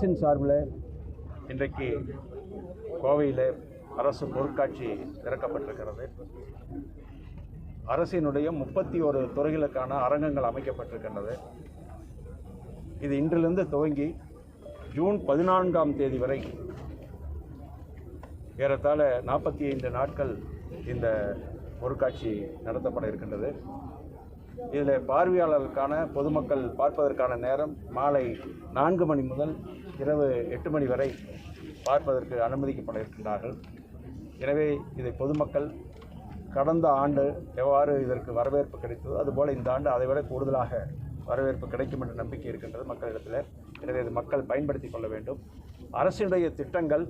அரசின் சார்பில் இன்றைக்கு கோவையில் அரசு பொருட்காட்சி திறக்கப்பட்டிருக்கிறது. அரசினுடைய முப்பத்தி ஒரு துறைகளுக்கான அரங்கங்கள் அமைக்கப்பட்டிருக்கின்றது. இது இன்றிலிருந்து துவங்கி ஜூன் பதினான்காம் தேதி வரை ஏறத்தாழ நாற்பத்தி ஐந்து நாட்கள் இந்த பொருட்காட்சி நடத்தப்பட இருக்கின்றது. இதில் பார்வையாளர்களுக்கான பொதுமக்கள் பார்ப்பதற்கான நேரம் மாலை நான்கு மணி முதல் இரவு எட்டு மணி வரை பார்ப்பதற்கு அனுமதிக்கப்பட இருக்கின்றார்கள் எனவே இதை பொதுமக்கள் கடந்த ஆண்டு எவ்வாறு இதற்கு வரவேற்பு கிடைத்ததோ அதுபோல் இந்த ஆண்டு அதைவிட கூடுதலாக வரவேற்பு கிடைக்கும் என்ற நம்பிக்கை இருக்கின்றது மக்களிடத்தில். எனவே இது மக்கள் பயன்படுத்தி கொள்ள வேண்டும். அரசினுடைய திட்டங்கள்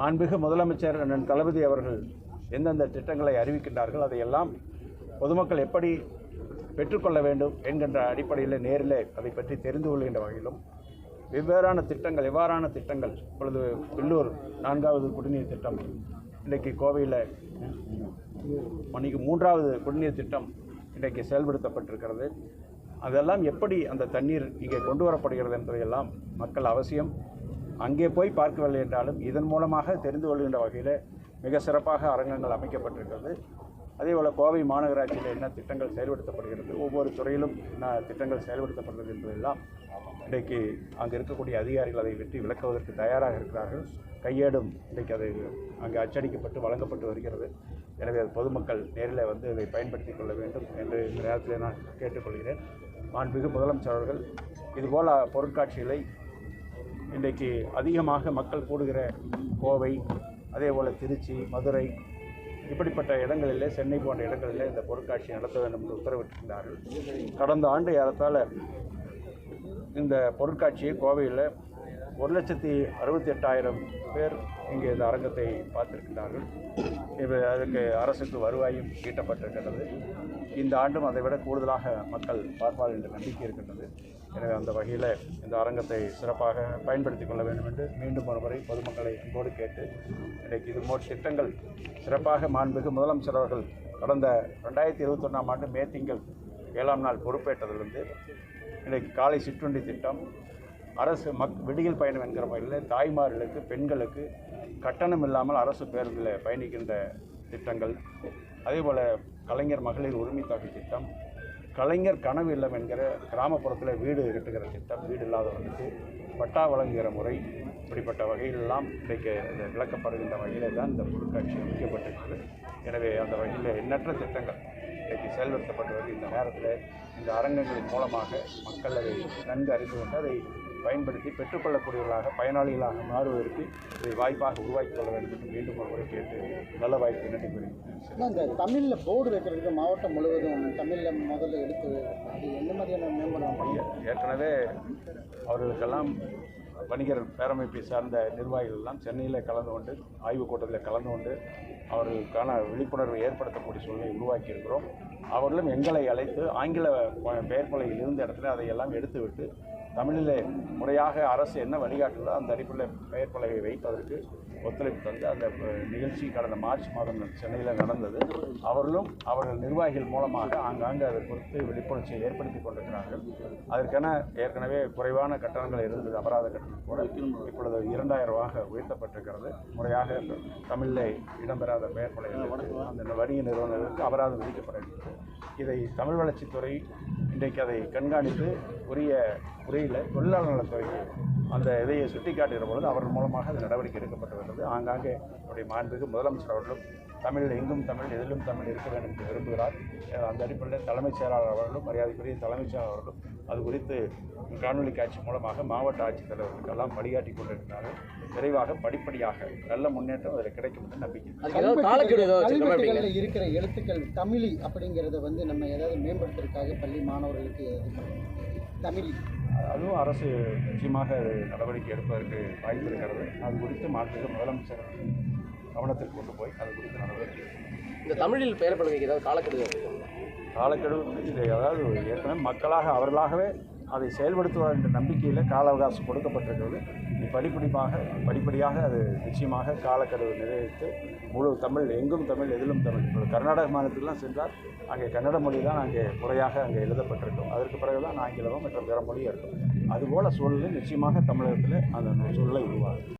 மாண்புமிகு முதலமைச்சர் அண்ணன் தளபதி அவர்கள் எந்தெந்த திட்டங்களை அறிவிக்கின்றார்கள் அதையெல்லாம் பொதுமக்கள் எப்படி பெற்றுக்கொள்ள வேண்டும் என்கின்ற அடிப்படையில் நேரில் அதை பற்றி தெரிந்து கொள்கின்ற வகையிலும் வெவ்வேறான திட்டங்கள் எவ்வாறான திட்டங்கள் இப்பொழுது வெள்ளூர் நான்காவது குடிநீர் திட்டம் இன்றைக்கு கோவையில் மணிக்கு மூன்றாவது குடிநீர் திட்டம் இன்றைக்கு செயல்படுத்தப்பட்டிருக்கிறது. அதெல்லாம் எப்படி அந்த தண்ணீர் இங்கே கொண்டு வரப்படுகிறது என்பதையெல்லாம் மக்கள் அவசியம். அங்கே போய் பார்க்கவில்லை என்றாலும் இதன் மூலமாக தெரிந்து கொள்கின்ற வகையில் மிக சிறப்பாக அரங்கங்கள் அமைக்கப்பட்டிருக்கிறது. அதே போல் கோவை மாநகராட்சியில் என்ன திட்டங்கள் செயல்படுத்தப்படுகிறது? ஒவ்வொரு துறையிலும் என்ன திட்டங்கள் செயல்படுத்தப்படுகிறது என்பதெல்லாம் இன்றைக்கு அங்கே இருக்கக்கூடிய அதிகாரிகள் அதை வெற்றி விளக்குவதற்கு தயாராக இருக்கிறார்கள். கையேடும் இன்றைக்கு அது அங்கே அச்சடிக்கப்பட்டு வழங்கப்பட்டு வருகிறது. எனவே அது பொதுமக்கள் நேரில் வந்து இதை பயன்படுத்திக் கொள்ள வேண்டும் என்று இந்த நேரத்தில் நான் கேட்டுக்கொள்கிறேன். மாண்புமிகு முதலமைச்சர் அவர்கள் இதுபோல் பொருட்காட்சிகளை இன்றைக்கு அதிகமாக மக்கள் கூடுகிற கோவை அதே போல் திருச்சி மதுரை இப்படிப்பட்ட இடங்களிலே சென்னை போன்ற இடங்களிலே இந்த பொருட்காட்சி நடத்த வேண்டும் என்று உத்தரவிட்டிருந்தார்கள். கடந்த ஆண்டு ஏறத்தால் இந்த பொருட்காட்சியை கோவையில் ஒரு லட்சத்தி அறுபத்தி எட்டாயிரம் பேர் இங்கே இந்த அரங்கத்தை பார்த்திருக்கின்றார்கள். இப்போ அதுக்கு அரசுக்கு வருவாயும் ஈட்டப்பட்டிருக்கின்றது. இந்த ஆண்டும் அதை விட கூடுதலாக மக்கள் பார்ப்பார்கள் என்று நம்பிக்கை இருக்கின்றது. எனவே அந்த வகையில் இந்த அரங்கத்தை சிறப்பாக பயன்படுத்தி கொள்ள வேண்டும் என்று மீண்டும் ஒரு முறை பொதுமக்களை அன்போடு கேட்டு இன்றைக்கு இது போன்ற திட்டங்கள் சிறப்பாக மாண்புமிகு முதலமைச்சர் அவர்கள் கடந்த ரெண்டாயிரத்தி இருபத்தொன்னாம் ஆண்டு மே திங்கள் ஏழாம் நாள் பொறுப்பேற்றதிலிருந்து இன்றைக்கு காலை சிற்றுண்டி திட்டம் அரசு மக் விடியல் பயணம் என்கிற முறையில் தாய்மார்களுக்கு பெண்களுக்கு கட்டணம் இல்லாமல் அரசு பேருந்தில் பயணிக்கின்ற திட்டங்கள் அதேபோல் கலைஞர் மகளிர் உரிமை தொகை திட்டம் கலைஞர் கனவு இல்லம் என்கிற கிராமப்புறத்தில் வீடு கட்டுகிற திட்டம் வீடு இல்லாதவர்களுக்கு பட்டா வழங்குகிற முறை இப்படிப்பட்ட வகையிலெல்லாம் இன்றைக்கு இது விளக்கப்படுகின்ற வகையில் தான் இந்த பொருட்காட்சி அமைக்கப்பட்டிருக்கிறது. எனவே அந்த வகையில் எண்ணற்ற திட்டங்கள் இன்றைக்கு செயல்படுத்தப்பட்டு இந்த நேரத்தில் இந்த அரங்கங்களின் மூலமாக மக்கள் அதை நன்கு அறிந்து கொண்டு அதை பயன்படுத்தி பெற்றுக்கொள்ளக்கூடியவர்களாக பயனாளிகளாக மாறுவதற்கு இதை வாய்ப்பாக உருவாக்கி கொள்ள வேண்டும் என்று மீண்டும் ஒரு முறை கேட்டு நல்ல வாய்ப்பு நன்றி கூறுகிறேன். இந்த தமிழில் போர்டு வைக்கிறதுக்கு மாவட்டம் முழுவதும் தமிழில் முதல்ல எடுத்து அது எந்த மாதிரியான மேம்படுத்த ஏ- ஏற்கனவே அவர்களுக்கெல்லாம் வணிகர் பேரமைப்பை சார்ந்த நிர்வாகிகள் எல்லாம் சென்னையில் கலந்து கொண்டு ஆய்வுக் கூட்டத்தில் கலந்து கொண்டு அவர்களுக்கான விழிப்புணர்வை ஏற்படுத்தக்கூடிய சூழ்நிலை உருவாக்கி இருக்கிறோம் அவர்களும் எங்களை அழைத்து ஆங்கில ப- பெயர் இருந்த இடத்துல அதையெல்லாம் எடுத்துவிட்டு தமிழிலே முறையாக அரசு என்ன வழிகாட்டுதோ அந்த அடிப்படையில் பெயர் பலகை வைப்பதற்கு ஒத்துழைப்பு தந்து அந்த நிகழ்ச்சி கடந்த மார்ச் மாதம் சென்னையில் நடந்தது. அவர்களும் அவர்கள் நிர்வாகிகள் மூலமாக ஆங்காங்கு அதை குறித்து விழிப்புணர்ச்சியை ஏற்படுத்தி கொண்டிருக்கிறார்கள். அதற்கென ஏற்கனவே குறைவான கட்டணங்கள் இருந்தது அபராத கட்டணம் கூட. இப்பொழுது இரண்டாயிரம் ரூபாக உயர்த்தப்பட்டிருக்கிறது. முறையாக தமிழில் இடம்பெறாத பெயர் அந்த வணிக நிறுவனங்களுக்கு அபராதம் விதிக்கப்பட இருக்கிறது இதை தமிழ் வளர்ச்சித்துறை இன்றைக்கு அதை கண்காணித்து உரிய முறையில் தொழிலாளர் நலத்துறைக்கு அந்த இதையை சுட்டிக்காட்டுகிற பொழுது அவர்கள் மூலமாக அது நடவடிக்கை எடுக்கப்பட்டு வருகிறது. ஆங்காங்கே நம்முடைய மாண்புக்கு முதலமைச்சர் அவர்களும் தமிழில் எங்கும் தமிழ் எதிலும் தமிழ் இருக்க வேண்டும் என்று விரும்புகிறார். அந்த அடிப்படையில் தலைமைச் செயலாளர் அவர்களும் மரியாதைக்குரிய தலைமைச் செயலாளர் அவர்களும் அது குறித்து காணொலி காட்சி மூலமாக மாவட்ட ஆட்சித்தலைவர்களுக்கெல்லாம் வழிகாட்டி கொண்டிருக்கிறார்கள். விரைவாக படிப்படியாக நல்ல முன்னேற்றம் அதில் கிடைக்கும் என்று நம்பிக்கை. இருக்கிற எழுத்துக்கள் தமிழி அப்படிங்கிறத வந்து நம்ம ஏதாவது மேம்படுத்துறதுக்காக பள்ளி மாணவர்களுக்கு. தமிழ். அதுவும் அரசு நிச்சயமாக நடவடிக்கை எடுப்பதற்கு வாய்ப்பு இருக்கிறது. அது குறித்து மாண்புமிகு முதலமைச்சர் கவனத்திற்கு கொண்டு போய் அது குறித்து நடவடிக்கை. இந்த தமிழில் பெயர் பலகைக்கு ஏதாவது காலக்கெடு? காலக்கெடு இது அதாவது ஏற்கனவே மக்களாக அவர்களாகவே அதை செயல்படுத்துவார் என்ற நம்பிக்கையில் கால அவகாசம் கொடுக்கப்பட்டிருக்கிறது. படிப்படிப்பாக படிப்படியாக அது நிச்சயமாக காலக்கெடு நிறைவேற்றி. முழு தமிழ் எங்கும் தமிழ் எதிலும் தமிழ். இப்போ கர்நாடக மாநிலத்திலாம் சென்றால் அங்கே கன்னட மொழி தான் அங்கே முறையாக அங்கே எழுதப்பட்டிருக்கும். அதற்கு பிறகு தான் ஆங்கிலமும் மற்ற பிற மொழியும் இருக்கும். அதுபோல சூழல் நிச்சயமாக தமிழகத்தில் அந்த சூழலை உருவாகும்